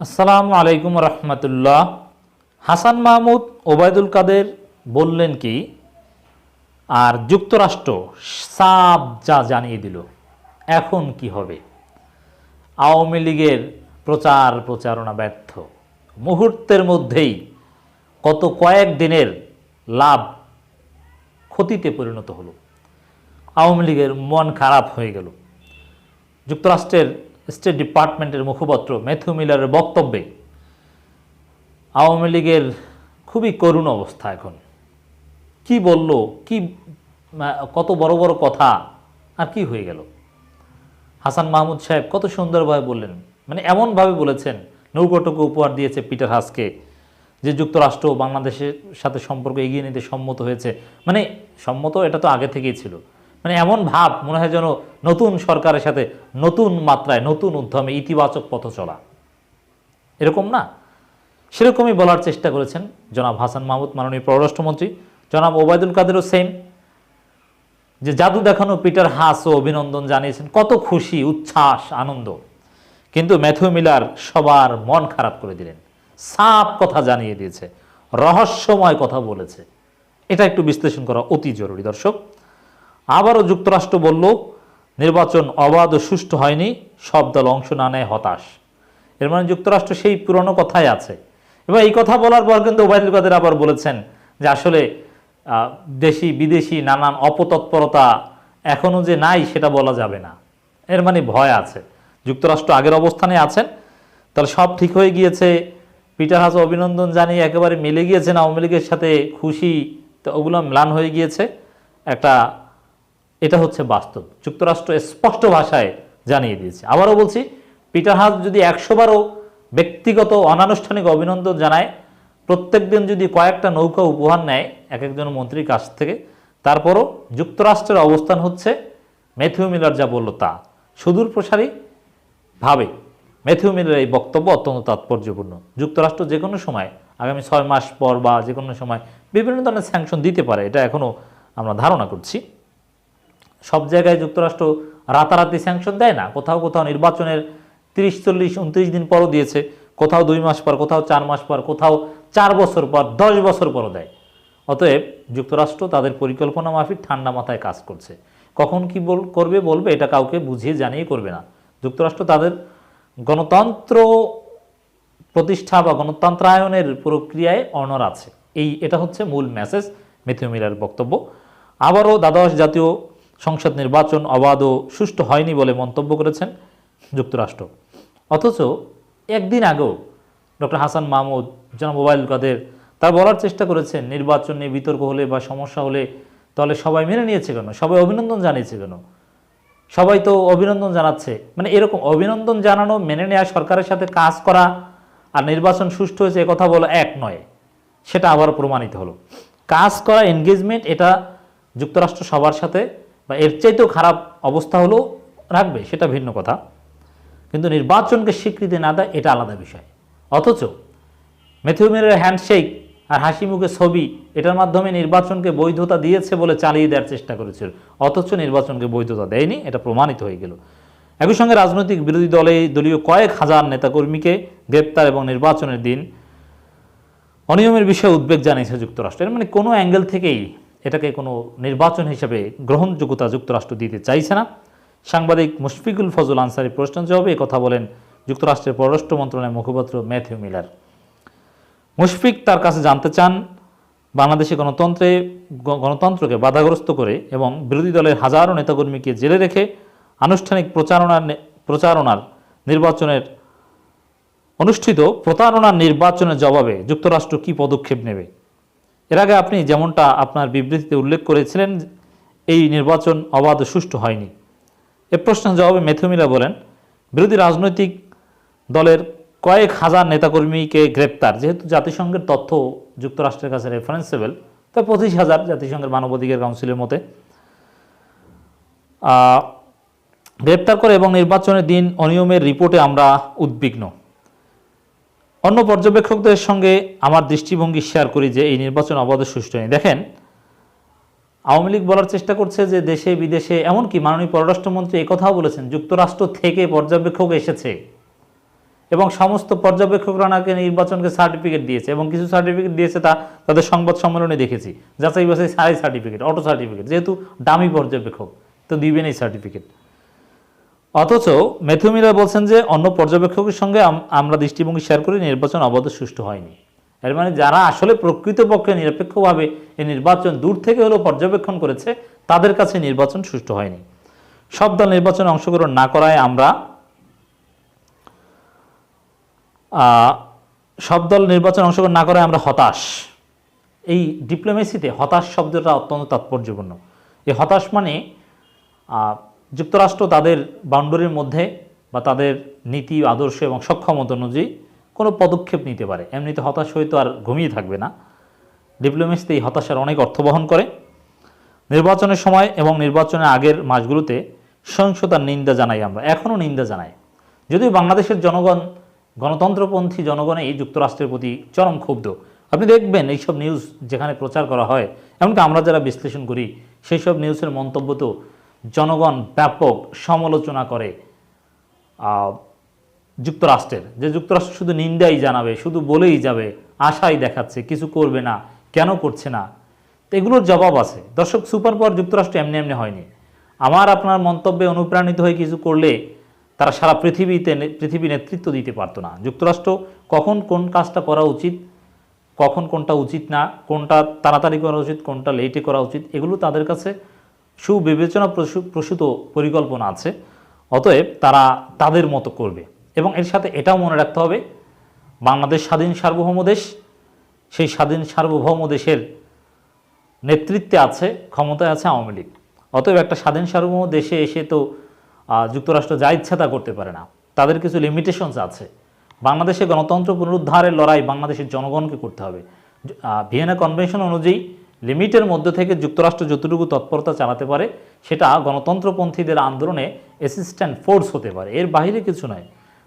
আসসালামু আলাইকুম রহমতুল্লাহ। হাসান মাহমুদ ওবায়দুল কাদের বললেন কি, আর যুক্তরাষ্ট্র সাব যা জানিয়ে দিল, এখন কি হবে? আওয়ামী লীগের প্রচার প্রচারণা ব্যর্থ। মুহূর্তের মধ্যেই কত কয়েক দিনের লাভ ক্ষতিতে পরিণত হলো। আওয়ামী লীগের মন খারাপ হয়ে গেল। যুক্তরাষ্ট্রের স্টেট ডিপার্টমেন্টের মুখপাত্র ম্যাথিউ মিলারের বক্তব্যে আওয়ামী লীগের খুবই করুণ অবস্থা এখন। কি বলল, কি কত বড় বড় কথা, আর কি হয়ে গেল? হাসান মাহমুদ সাহেব কত সুন্দরভাবে বললেন মানে এমনভাবে বলেছেন, নৌকোটুকু উপহার দিয়েছে পিটার হাসকে, যে যুক্তরাষ্ট্র বাংলাদেশের সাথে সম্পর্ক এগিয়ে নিতে সম্মত হয়েছে। মানে সম্মত এটা তো আগে থেকেই ছিল। মানে এমন ভাব, মনে হয় যেন নতুন সরকারের সাথে নতুন মাত্রায়, নতুন উদ্যমে ইতিবাচক পথ চলা। এরকম না? সেরকমই বলার চেষ্টা করেছেন জনাব হাসান মাহমুদ, মাননীয় পররাষ্ট্রমন্ত্রী। জনাব ওবায়দুল কাদেরও সেম যে জাদু দেখানো পিটার হাসও অভিনন্দন জানিয়েছেন, কত খুশি, উচ্ছ্বাস, আনন্দ। কিন্তু ম্যাথিউ মিলার সবার মন খারাপ করে দিলেন। সাপ কথা জানিয়ে দিয়েছে, রহস্যময় কথা বলেছে। এটা একটু বিশ্লেষণ করা অতি জরুরি, দর্শক। আবারও যুক্তরাষ্ট্র বলল, নির্বাচন অবাধ ও সুষ্ঠু হয়নি, সব দল অংশ না নেয় হতাশ। এর মানে যুক্তরাষ্ট্র সেই পুরনো কথাই আছে। এবার এই কথা বলার পর কিন্তু ওবায়দুল কাদের আবার বলেছেন যে আসলে দেশি, বিদেশি নানান অপতৎপরতা এখনও যে নাই সেটা বলা যাবে না। এর মানে ভয় আছে। যুক্তরাষ্ট্র আগের অবস্থানে আছেন, তাহলে সব ঠিক হয়ে গিয়েছে। পিটার হাস অভিনন্দন জানিয়ে একেবারে মিলে গিয়েছেন। আওয়ামী লীগের সাথে খুশি, তো ওগুলো ম্লান হয়ে গিয়েছে। একটা এটা হচ্ছে বাস্তব। যুক্তরাষ্ট্র স্পষ্ট ভাষায় জানিয়ে দিয়েছে। আবারও বলছি, পিটার হাস যদি একশোবারও ব্যক্তিগত অনানুষ্ঠানিক অভিনন্দন জানায়, প্রত্যেক দিন যদি কয়েকটা নৌকা উপহার নেয় এক একজন মন্ত্রীর কাছ থেকে, তারপরও যুক্তরাষ্ট্রের অবস্থান হচ্ছে, ম্যাথিউ মিলার যা বলল তা। সুদূর প্রসারী ভাবে, ম্যাথিউ মিলের এই বক্তব্য অত্যন্ত তাৎপর্যপূর্ণ। যুক্তরাষ্ট্র যে কোনো সময়, আগামী ছয় মাস পর বা যে কোনো সময় বিভিন্ন ধরনের স্যাংশন দিতে পারে, এটা এখনও আমরা ধারণা করছি। সব জায়গায় যুক্তরাষ্ট্র রাতারাতি স্যাংশন দেয় না। কোথাও কোথাও নির্বাচনের তিরিশ, চল্লিশ, উনত্রিশ দিন পরও দিয়েছে। কোথাও দুই মাস পর, কোথাও চার মাস পর, কোথাও চার বছর পর, দশ বছর পরও দেয়। অতএব যুক্তরাষ্ট্র তাদের পরিকল্পনা মাফিক ঠান্ডা মাথায় কাজ করছে। কখন কি বল, করবে বলবে এটা কাউকে বুঝিয়ে জানিয়ে করবে না। যুক্তরাষ্ট্র তাদের গণতন্ত্র প্রতিষ্ঠা বা গণতন্ত্রায়নের প্রক্রিয়ায় অনর আছে। এই, এটা হচ্ছে মূল মেসেজ মেথিউ মিলার বক্তব্য। আবারও দ্বাদশ জাতীয় সংসদ নির্বাচন অবাধ ও সুষ্ঠু হয়নি বলে মন্তব্য করেছেন যুক্তরাষ্ট্র। অথচ একদিন আগেও ডক্টর হাসান মাহমুদ জনাব মোবাইল কাদের তার বলার চেষ্টা করেছেন, নির্বাচন নিয়ে বিতর্ক হলে বা সমস্যা হলে তাহলে সবাই মেনে নিয়েছে কেন? সবাই অভিনন্দন জানিয়েছে কেন? সবাই তো অভিনন্দন জানাচ্ছে। মানে এরকম অভিনন্দন জানানো, মেনে নেওয়া সরকারের সাথে কাজ করা আর নির্বাচন সুষ্ঠু হয়েছে কথা বলা এক নয়, সেটা আবার প্রমাণিত হলো। কাজ করা এনগেজমেন্ট এটা যুক্তরাষ্ট্র সবার সাথে বা এর চাইতেও খারাপ অবস্থা হলেও রাখবে, সেটা ভিন্ন কথা। কিন্তু নির্বাচনকে স্বীকৃতি না দেয়, এটা আলাদা বিষয়। অথচ মেথিউমের হ্যান্ডশেক আর হাসি মুখে ছবি, এটার মাধ্যমে নির্বাচনকে বৈধতা দিয়েছে বলে চালিয়ে দেওয়ার চেষ্টা করেছিল অথচ নির্বাচনকে বৈধতা দেয়নি, এটা প্রমাণিত হয়ে গেল। একই সঙ্গে রাজনৈতিক বিরোধী দলে দলীয় কয়েক হাজার নেতাকর্মীকে গ্রেপ্তার এবং নির্বাচনের দিন অনিয়মের বিষয়ে উদ্বেগ জানিয়েছে যুক্তরাষ্ট্র। এর মানে কোনো অ্যাঙ্গেল থেকেই এটাকে কোনো নির্বাচন হিসেবে গ্রহণযোগ্যতা যুক্তরাষ্ট্র দিতে চাইছে না। সাংবাদিক মুশফিকুল ফজল আনসারি প্রশ্ন জবাবে কথা বলেন যুক্তরাষ্ট্রের পররাষ্ট্র মন্ত্রণালয়ের মুখপাত্র ম্যাথিউ মিলার। মুশফিক তার কাছে জানতে চান, বাংলাদেশে গণতন্ত্রে গণতন্ত্রকে বাধাগ্রস্ত করে এবং বিরোধী দলের হাজারো নেতাকর্মীকে জেলে রেখে আনুষ্ঠানিক প্রচারণার প্রচারণার নির্বাচনের অনুষ্ঠিত প্রতারণার নির্বাচনের জবাবে যুক্তরাষ্ট্র কী পদক্ষেপ নেবে? এর আগে আপনি যেমনটা আপনার বিবৃতিতে উল্লেখ করেছিলেন, এই নির্বাচন অবাধ সুষ্ঠু হয়নি। এ প্রশ্নের জবাবে মেথুমিলা বলেন, বিরোধী রাজনৈতিক দলের কয়েক হাজার নেতাকর্মীকে গ্রেপ্তার। যেহেতু জাতিসংঘের তথ্য যুক্তরাষ্ট্রের কাছে রেফারেন্সেবল তাই পঁচিশ হাজার জাতিসংঘের মানবাধিকার কাউন্সিলের মতে গ্রেপ্তার করে এবং নির্বাচনের দিন অনিয়মের রিপোর্টে আমরা উদ্বিগ্ন। অন্য পর্যবেক্ষকদের সঙ্গে আমার দৃষ্টিভঙ্গি শেয়ার করি যে এই নির্বাচন অবাধ সুষ্ঠু হয়নি দেখেন, আওয়ামী লীগ বলার চেষ্টা করছে যে দেশে বিদেশে, এমনকি মাননীয় পররাষ্ট্রমন্ত্রী একথাও বলেছেন, যুক্তরাষ্ট্র থেকে পর্যবেক্ষক এসেছে এবং সমস্ত পর্যবেক্ষকরা নাকি নির্বাচনকে সার্টিফিকেট দিয়েছে এবং কিছু সার্টিফিকেট দিয়েছে তা তাদের সংবাদ সম্মেলনে দেখেছি। যাচাই বাছাই সারাই সার্টিফিকেট অটো সার্টিফিকেট যেহেতু দামি পর্যবেক্ষক, তো দিবেন এই সার্টিফিকেট অথচ মেথুমিরা বলছেন যে অন্য পর্যবেক্ষকের সঙ্গে আমরা দৃষ্টিভঙ্গি শেয়ার করে নির্বাচন অবাধ সুষ্ঠু হয়নি। এর মানে যারা আসলে প্রকৃতপক্ষে নিরপেক্ষভাবে এই নির্বাচন দূর থেকে হলেও পর্যবেক্ষণ করেছে, তাদের কাছে নির্বাচন সুষ্ঠু হয়নি। সব দল নির্বাচনে অংশগ্রহণ না করায় আমরা সব দল নির্বাচন অংশগ্রহণ না করায় আমরা হতাশ। এই ডিপ্লোমেসিতে হতাশ শব্দটা অত্যন্ত তাৎপর্যপূর্ণ। এই হতাশ মানে যুক্তরাষ্ট্র তাদের বাউন্ডারির মধ্যে বা তাদের নীতি, আদর্শ এবং সক্ষমতা অনুযায়ী কোনো পদক্ষেপ নিতে পারে। এমনিতে হতাশ হয়তো আর ঘুমিয়ে থাকবে না। ডিপ্লোমেসিতে এই হতাশার অনেক অর্থ বহন করে। নির্বাচনের সময় এবং নির্বাচনের আগের মাসগুলোতে সহিংসতার নিন্দা জানাই আমরা। এখনও নিন্দা জানাই। যদিও বাংলাদেশের জনগণ, গণতন্ত্রপন্থী জনগণে এই যুক্তরাষ্ট্রের প্রতি চরম ক্ষুব্ধ। আপনি দেখবেন এইসব নিউজ যেখানে প্রচার করা হয়, এমনকি আমরা যারা বিশ্লেষণ করি সেই সব নিউজের মন্তব্য তো জনগণ ব্যাপক সমালোচনা করে যুক্তরাষ্ট্রের। যে যুক্তরাষ্ট্র শুধু নিন্দাই জানাবে, শুধু বলেই যাবে, আশাই দেখাচ্ছে, কিছু করবে না, কেন করছে না? এগুলোর জবাব আছে। দর্শক, সুপার পাওয়ার যুক্তরাষ্ট্র এমনি এমনি হয়নি। আমার, আপনার মন্তব্যে অনুপ্রাণিত হয়ে কিছু করলে তারা সারা পৃথিবীতে পৃথিবী নেতৃত্ব দিতে পারতো না। যুক্তরাষ্ট্র কখন কোন কাজটা করা উচিত, কখন কোনটা উচিত না, কোনটা তাড়াতাড়ি করা উচিত, কোনটা লেটে করা উচিত, এগুলো তাদের কাছে সুবিবেচনা প্রসূ- প্রসূত পরিকল্পনা আছে, অতএব তারা তাদের মতো করবে। এবং এর সাথে এটাও মনে রাখতে হবে, বাংলাদেশ স্বাধীন সার্বভৌম দেশ, সেই স্বাধীন সার্বভৌম দেশের নেতৃত্বে আছে, ক্ষমতায় আছে আওয়ামী লীগ। অতএব একটা স্বাধীন সার্বভৌম দেশে এসে তো যুক্তরাষ্ট্র যা ইচ্ছা তা করতে পারে না। তাদের কিছু লিমিটেশনস আছে। বাংলাদেশে গণতন্ত্র পুনরুদ্ধারের লড়াই বাংলাদেশের জনগণকে করতে হবে। ভিয়েনা কনভেনশন অনুযায়ী লিমিটের মধ্যে থেকে যুক্তরাষ্ট্র যতটুকু তৎপরতা চালাতে পারে, সেটা গণতন্ত্রপন্থীদের আন্দোলনে অ্যাসিস্ট্যান্ট ফোর্স হতে পারে। এর বাইরে কিছু নয়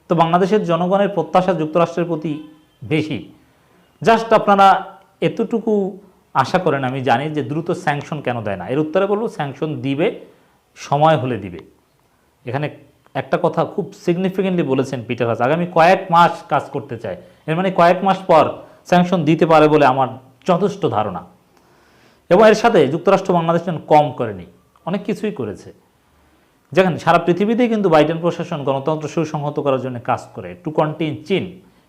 তো বাংলাদেশের জনগণের প্রত্যাশা যুক্তরাষ্ট্রের প্রতি বেশি। জাস্ট আপনারা এতটুকু আশা করেন, আমি জানি যে দ্রুত স্যাংশন কেন দেয় না। এর উত্তরে বলব স্যাংশন দিবে, সময় হলে দিবে। এখানে একটা কথা খুব সিগনিফিকেন্টলি বলেছেন পিটার হাস। আগামী কয়েক মাস কাজ করতে চায়। এর মানে কয়েক মাস পর স্যাংশন দিতে পারে বলে আমার যথেষ্ট ধারণা। এবং এর সাথে যুক্তরাষ্ট্র বাংলাদেশ কম করেনি অনেক কিছুই করেছে। যেখানে সারা পৃথিবীতেই কিন্তু বাইডেন প্রশাসন গণতন্ত্র সুসংহত করার জন্য কাজ করে। টু কন্টিন চীন।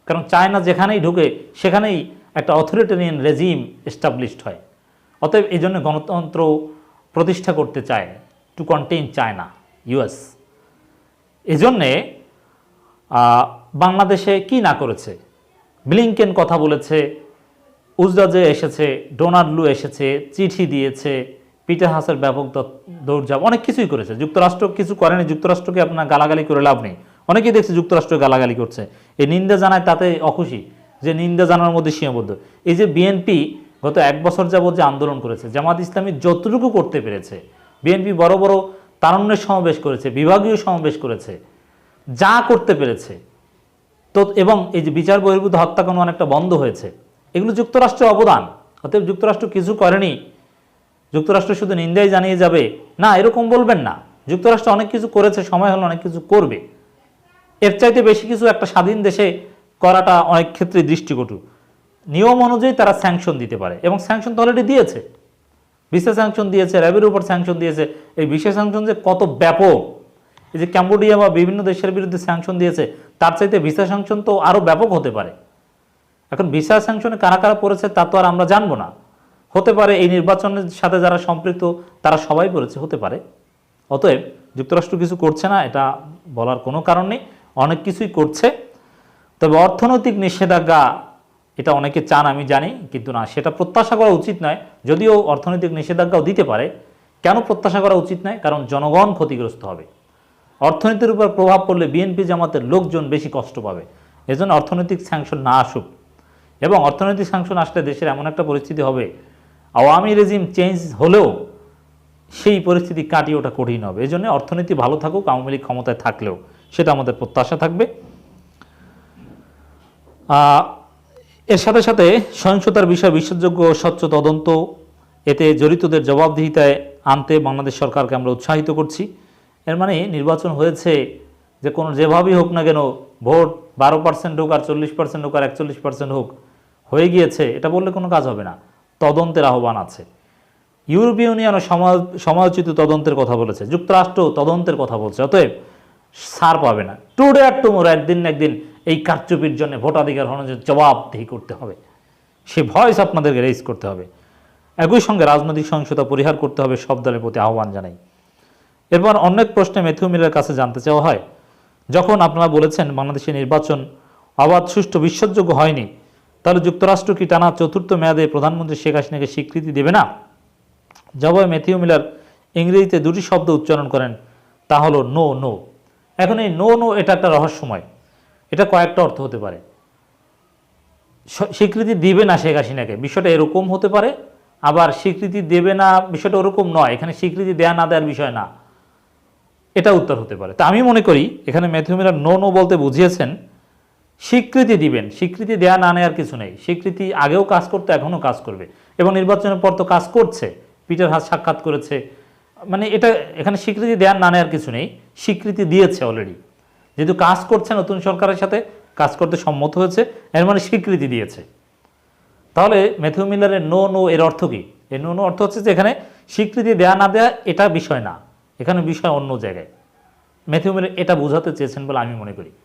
কারণ চায়না যেখানেই ঢুকে, সেখানেই একটা অথরিটেরিয়ান রেজিম এস্টাবলিশড হয়। অতএব এই জন্য গণতন্ত্র প্রতিষ্ঠা করতে চায় টু কন্টেইন চায়না ইউএস এজন্যে বাংলাদেশে কি না করেছে? ব্লিংকেন কথা বলেছে উজরাজে এসেছে ডোনাল্ড লু এসেছে, চিঠি দিয়েছে, পিটার হাসের ব্যাপক দৌড়ঝাঁপ, অনেক কিছুই করেছে। যুক্তরাষ্ট্র কিছু করেনি, যুক্তরাষ্ট্রকে আপনার গালাগালি করে লাভ নেই। অনেকেই দেখছে যুক্তরাষ্ট্র গালাগালি করছে। এই নিন্দা জানায় তাতে অখুশি, যে নিন্দা জানার মধ্যে সীমাবদ্ধ। এই যে বিএনপি গত এক বছর যাবত যে আন্দোলন করেছে, জামাত ইসলামী যতটুকু করতে পেরেছে বিএনপি বড় বড় তারণ্যের সমাবেশ করেছে, বিভাগীয় সমাবেশ করেছে, যা করতে পেরেছে, তো এবং এই যে বিচার বহির্ভূত হত্যাকাণ্ড অনেকটা বন্ধ হয়েছে এগুলো যুক্তরাষ্ট্রের অবদান। অতএব যুক্তরাষ্ট্র কিছু করেনি। যুক্তরাষ্ট্র শুধু নিন্দাই জানিয়ে যাবে, না, এরকম বলবেন না। যুক্তরাষ্ট্র অনেক কিছু করেছে, সময় হলো অনেক কিছু করবে। এর চাইতে বেশি কিছু একটা স্বাধীন দেশে করাটা অনেক ক্ষেত্রে দৃষ্টিকটু। নিয়ম অনুযায়ী তারা স্যাংশন দিতে পারে এবং স্যাংশন তো অলরেডি দিয়েছে। বিশেষ স্যাংশন দিয়েছে, র্যাবের উপর স্যাংশন দিয়েছে। এই বিশেষ স্যাংশন যে কত ব্যাপক। এই যে ক্যাম্বোডিয়া বা বিভিন্ন দেশের বিরুদ্ধে স্যাংশন দিয়েছে, তার চাইতে ভিসা স্যাংশন তো আরও ব্যাপক হতে পারে। এখন ভিসা স্যাংশনে কারা কারা পড়েছে তা তো আর আমরা জানব না। হতে পারে এই নির্বাচনের সাথে যারা সম্পৃক্ত, তারা সবাই পড়েছে, হতে পারে। অতএব যুক্তরাষ্ট্র কিছু করছে না, এটা বলার কোনো কারণ নেই, অনেক কিছুই করছে। তবে অর্থনৈতিক নিষেধাজ্ঞা, এটা অনেকে চান, আমি জানি, কিন্তু না, সেটা প্রত্যাশা করা উচিত নয়। যদিও অর্থনৈতিক নিষেধাজ্ঞাও দিতে পারে, কেন প্রত্যাশা করা উচিত নয়? কারণ জনগণ ক্ষতিগ্রস্ত হবে। অর্থনীতির উপর প্রভাব পড়লে বিএনপি জামাতের লোকজন বেশি কষ্ট পাবে। এজন্য অর্থনৈতিক স্যাংশন না আসুক। এবং অর্থনৈতিক স্যাংশন আসলে দেশের এমন একটা পরিস্থিতি হবে, আওয়ামী রেজিম চেঞ্জ হলেও সেই পরিস্থিতি কাটিয়ে ওঠা কঠিন হবে। এই জন্য অর্থনীতি ভালো থাকুক, আওয়ামী লীগ ক্ষমতায় থাকলেও। সেটা আমাদের প্রত্যাশা থাকবে। এর সাথে সাথে সহিংসতার বিষয়ে বিশ্বাসযোগ্য স্বচ্ছ তদন্ত, এতে জড়িতদের জবাবদিহিতায় আনতে বাংলাদেশ সরকারকে আমরা উৎসাহিত করছি। এর মানে নির্বাচন হয়েছে যে কোনো যেভাবেই হোক না কেন, ভোট বারো পার্সেন্ট হোক আর চল্লিশ পার্সেন্ট হোক আর একচল্লিশ পার্সেন্ট হোক হয়ে গিয়েছে, এটা বললে কোনো কাজ হবে না। তদন্তের আহ্বান আছে। ইউরোপীয় ইউনিয়নও সমা- সমালোচিত তদন্তের কথা বলেছে যুক্তরাষ্ট্র তদন্তের কথা বলছে, অতএব সার পাবে না। টুডে আর টুমোর, একদিন একদিন এই কারচুপির জন্য ভোটাধিকার হরণের জবাবদিহি করতে হবে, সে ভয়েস আপনাদেরকে রেজ করতে হবে। একই সঙ্গে রাজনৈতিক সহিংসতা পরিহার করতে হবে সব দলের প্রতি আহ্বান জানাই। এরপর অনেক প্রশ্নে মেথিউ মিলের কাছে জানতে চাওয়া হয়, যখন আপনারা বলেছেন বাংলাদেশের নির্বাচন অবাধ, সুষ্ঠু বিশ্বাসযোগ্য হয়নি তাহলে যুক্তরাষ্ট্র কি টানা চতুর্থ মেয়াদে প্রধানমন্ত্রী শেখ হাসিনাকে স্বীকৃতি দেবে না? জবাবে ম্যাথিউ মিলার ইংরেজিতে দুটি শব্দ উচ্চারণ করেন, তা হলো নো নো। এখন এই নো নো এটা একটা রহস্যময়। এটা কয়েকটা অর্থ হতে পারে। স্বীকৃতি দিবে না শেখ হাসিনাকে, বিষয়টা এরকম হতে পারে। আবার স্বীকৃতি দেবে না, বিষয়টা ওরকম নয়, এখানে স্বীকৃতি দেয়া না দেওয়ার বিষয় না। এটা উত্তর হতে পারে। তা আমি মনে করি, এখানে ম্যাথিউ মিলার নো নো বলতে বুঝিয়েছেন স্বীকৃতি দিবেন। স্বীকৃতি দেয়া না নেওয়ার কিছু নেই। স্বীকৃতি আগেও কাজ করতে, এখনও কাজ করবে। এবং নির্বাচনের পর তো কাজ করছে। পিটার হাত সাক্ষাৎ করেছে। মানে এটা, এখানে স্বীকৃতি দেওয়ার না নেওয়ার কিছু নেই। স্বীকৃতি দিয়েছে অলরেডি যেহেতু কাজ করছে নতুন সরকারের সাথে, কাজ করতে সম্মত হয়েছে, এর মানে স্বীকৃতি দিয়েছে। তাহলে ম্যাথিউ মিলারের নো নো এর অর্থ কী? এর নো নো অর্থ হচ্ছে যে এখানে স্বীকৃতি দেয়া না দেয়া এটা বিষয় না। এখানে বিষয় অন্য জায়গায়। ম্যাথিউ মিলার এটা বোঝাতে চেয়েছেন বলে আমি মনে করি।